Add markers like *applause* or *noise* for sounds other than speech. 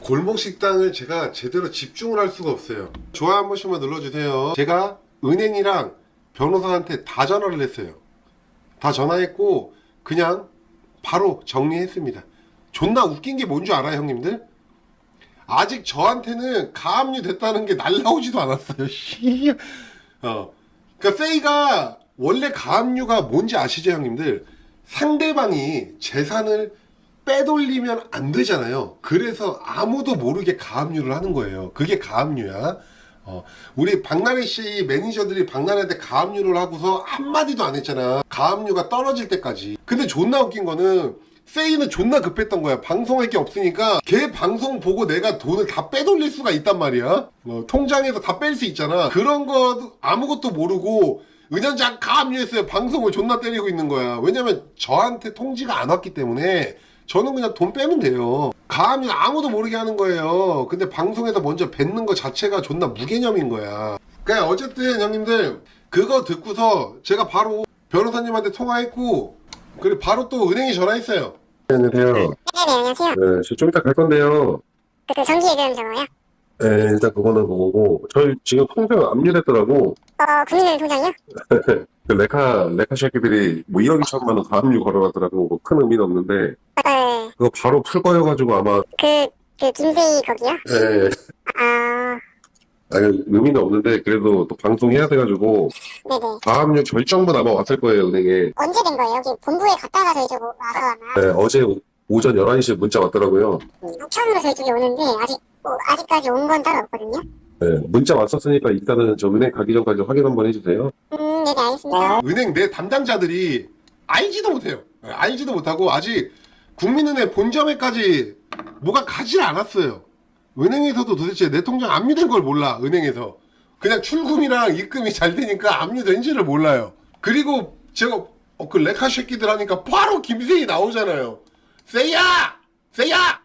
골목 식당을 제가 제대로 집중을 할 수가 없어요. 좋아요 한 번씩만 눌러주세요. 제가 은행이랑 변호사한테 다 전화를 했어요. 다 전화했고 그냥 바로 정리했습니다. 존나 웃긴 게 뭔 줄 알아요, 형님들? 아직 저한테는 가압류 됐다는 게 날라오지도 않았어요. 씨. *laughs* 어. 그러니까 세이가 원래 가압류가 뭔지 아시죠, 형님들? 상대방이 재산을 빼돌리면 안 되잖아요. 그래서 아무도 모르게 가압류를 하는 거예요. 그게 가압류야. 어, 우리 박나래 씨 매니저들이 박나래한테 가압류를 하고서 한마디도 안 했잖아. 가압류가 떨어질 때까지. 근데 존나 웃긴 거는 세이는 존나 급했던 거야. 방송할 게 없으니까 걔 방송 보고 내가 돈을 다 빼돌릴 수가 있단 말이야. 어, 통장에서 다 뺄 수 있잖아. 그런 거 아무것도 모르고 은연장 가압류했어요. 방송을 존나 때리고 있는 거야. 왜냐면 저한테 통지가 안 왔기 때문에 저는 그냥 돈 빼면 돼요. 가압류 아무도 모르게 하는 거예요. 근데 방송에서 먼저 뱉는 거 자체가 존나 무개념인 거야. 그러니까 어쨌든 형님들 그거 듣고서 제가 바로 변호사님한테 통화했고 그리고 바로 또 은행에 전화했어요. 안녕하세요. 네네, 안녕하세요. 네, 저좀 이따 갈 건데요. 그, 그 정기예금 저거요? 네, 일단 그거는 그거고 저희 지금 통장 압류됐더라고. 어, 국민은행 통장이요? *laughs* 그 레카 레카 새끼들이 뭐 1억 2천만 원 가압류 걸어가더라고. 뭐큰 의미는 없는데 네. 그거 바로 풀 거여가지고 아마 그, 그, 김세희 거기요? 예, 아, 아니 의미는 없는데 그래도 또 방송해야 돼가지고 네네. 가압류 결정문 아마 왔을 거예요 은행에. 언제 된 거예요? 여기 본부에 갔다가 저희 쪽 와서 아마 네, 어제 오- 오전 11시에 문자 왔더라고요. 우편으로 저희 쪽에 오는데 아직, 뭐, 아직까지 온 건 따로 없거든요? 네, 문자 왔었으니까 일단은 저 은행 가기 전까지 확인 한번 해주세요. 음, 네네, 알겠습니다. 은행 내 담당자들이 알지도 못해요. 네, 알지도 못하고 아직 국민은행 본점에까지 뭐가 가질 않았어요. 은행에서도 도대체 내 통장 압류된 걸 몰라. 은행에서 그냥 출금이랑 입금이 잘 되니까 압류된지를 몰라요. 그리고 제가 어, 그 레카 새끼들 하니까 바로 김세희 나오잖아요. 세이야, 세이야,